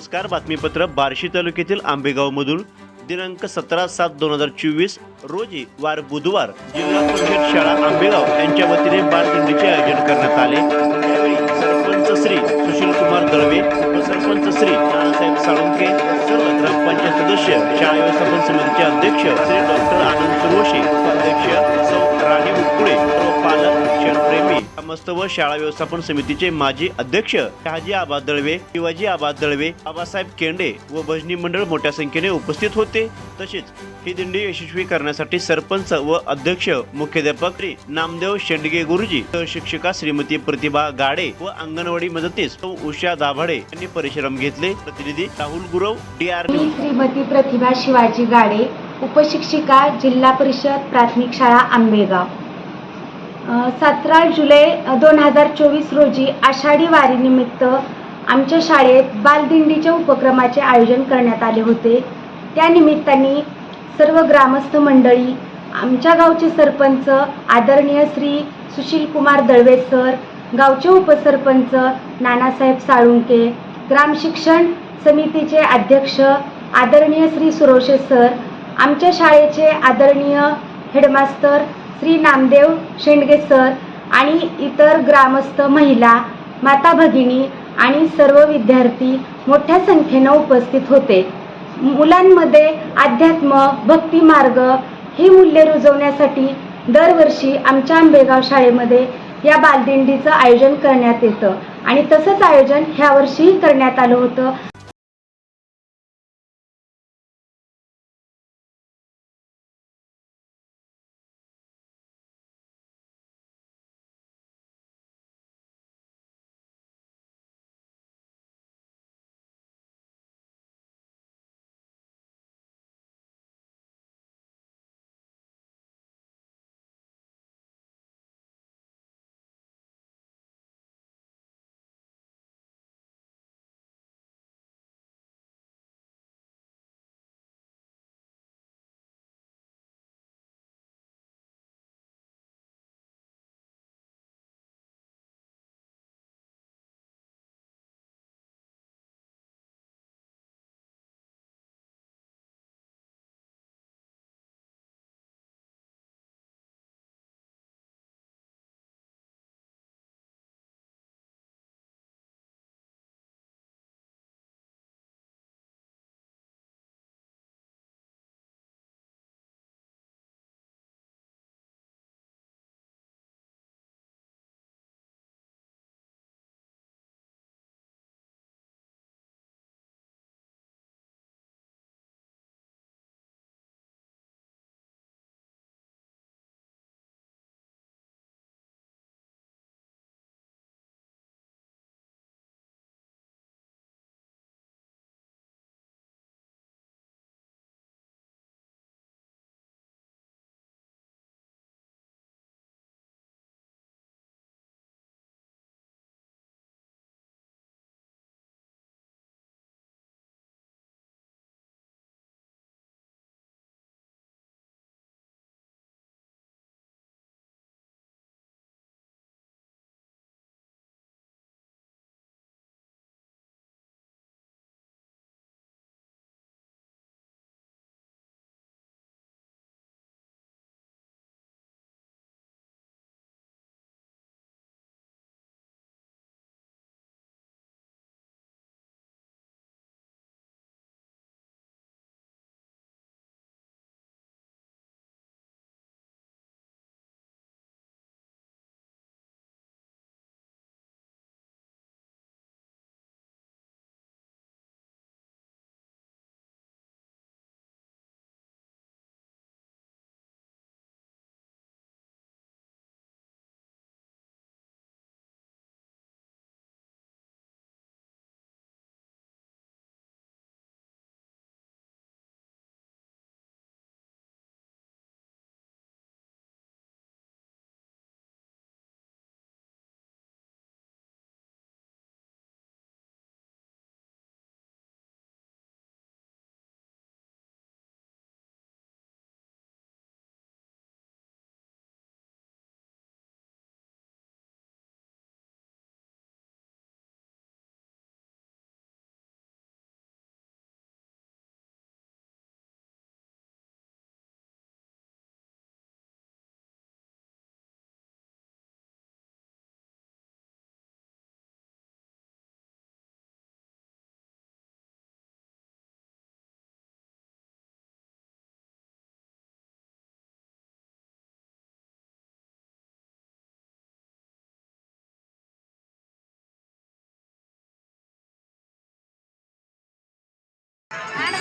नमस्कार बातमीपत्र बार्शी तालुक्यातील आंबेगावमधून दिनांक सतरा सात दोन हजार चोवीस रोजी वार बुधवार जिल्हा परिषद शाळा आंबेगाव यांच्या वतीने बालदिंडीचे आयोजन करण्यात आले. यावेळी सरपंच श्री सुशील कुमार दळवे उपसरपंच श्री नानासाहेब साळुंके सर्व ग्रामपंचायत सदस्य शाळा व्यवस्थापन समितीचे अध्यक्ष श्री डॉक्टर आनंद सुरवशी उपाध्यक्ष सौ राणी मुकुळे सर्व पालक शिक्षणप्रेमी ग्रामस्थ व शाळा व्यवस्थापन समितीचे माजी अध्यक्ष शहाजी आबा दळवे शिवाजी आबा दळवे बाबासाहेब केंडे व भजनी मंडळ मोठ्या संख्येने उपस्थित होते. तसेच ही दिंडी यशस्वी करण्यासाठी सरपंच व अध्यक्ष मुख्याध्यापक श्री नामदेव शेंडगे गुरुजी शिक्षिका श्रीमती प्रतिभा गाडे व अंगणवाडी मदतीस सौ उषा दाभाडे यांनी परिश्रम घेतले. प्रतिनिधी राहुल गुरव डी आर मी श्रीमती प्रतिभा शिवाजी गाडे उपशिक्षिका जिल्हा परिषद प्राथमिक शाळा आंबेगाव. सतरा जुलै दोन हजार चोवीस रोजी आषाढी वारीनिमित्त आमच्या शाळेत बालदिंडीच्या उपक्रमाचे आयोजन करण्यात आले होते. त्यानिमित्ताने सर्व ग्रामस्थ मंडळी आमच्या गावचे सरपंच आदरणीय श्री सुशील कुमार दळवे सर गावचे उपसरपंच नानासाहेब साळुंके ग्रामशिक्षण समितीचे अध्यक्ष आदरणीय श्री सुरोशे सर आमच्या शाळेचे आदरणीय हेडमास्तर श्री नामदेव शेंडगे सर आणि इतर ग्रामस्थ महिला माता भगिनी आणि सर्व विद्यार्थी मोठ्या संख्येनं उपस्थित होते. मुलांमध्ये अध्यात्म भक्ती मार्ग ही मूल्ये रुजवण्यासाठी दरवर्षी आमच्या आंबेगाव शाळेमध्ये या बालदिंडीचं आयोजन करण्यात येतं. आणि तसंच आयोजन ह्या वर्षीही करण्यात आलं होतं.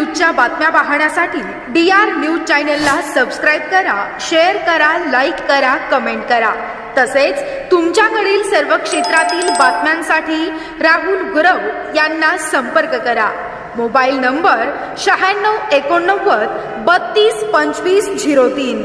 न्यूजच्या बातम्या पाहण्यासाठी डी आर न्यूज चॅनलला सबस्क्राईब करा शेअर करा लाईक करा कमेंट करा. तसेच तुमच्याकडील सर्व क्षेत्रातील बातम्यांसाठी राहुल गुरव यांना संपर्क करा. मोबाईल नंबर शहाण्णव एकोणनव्वद बत्तीस पंचवीस झिरो तीन.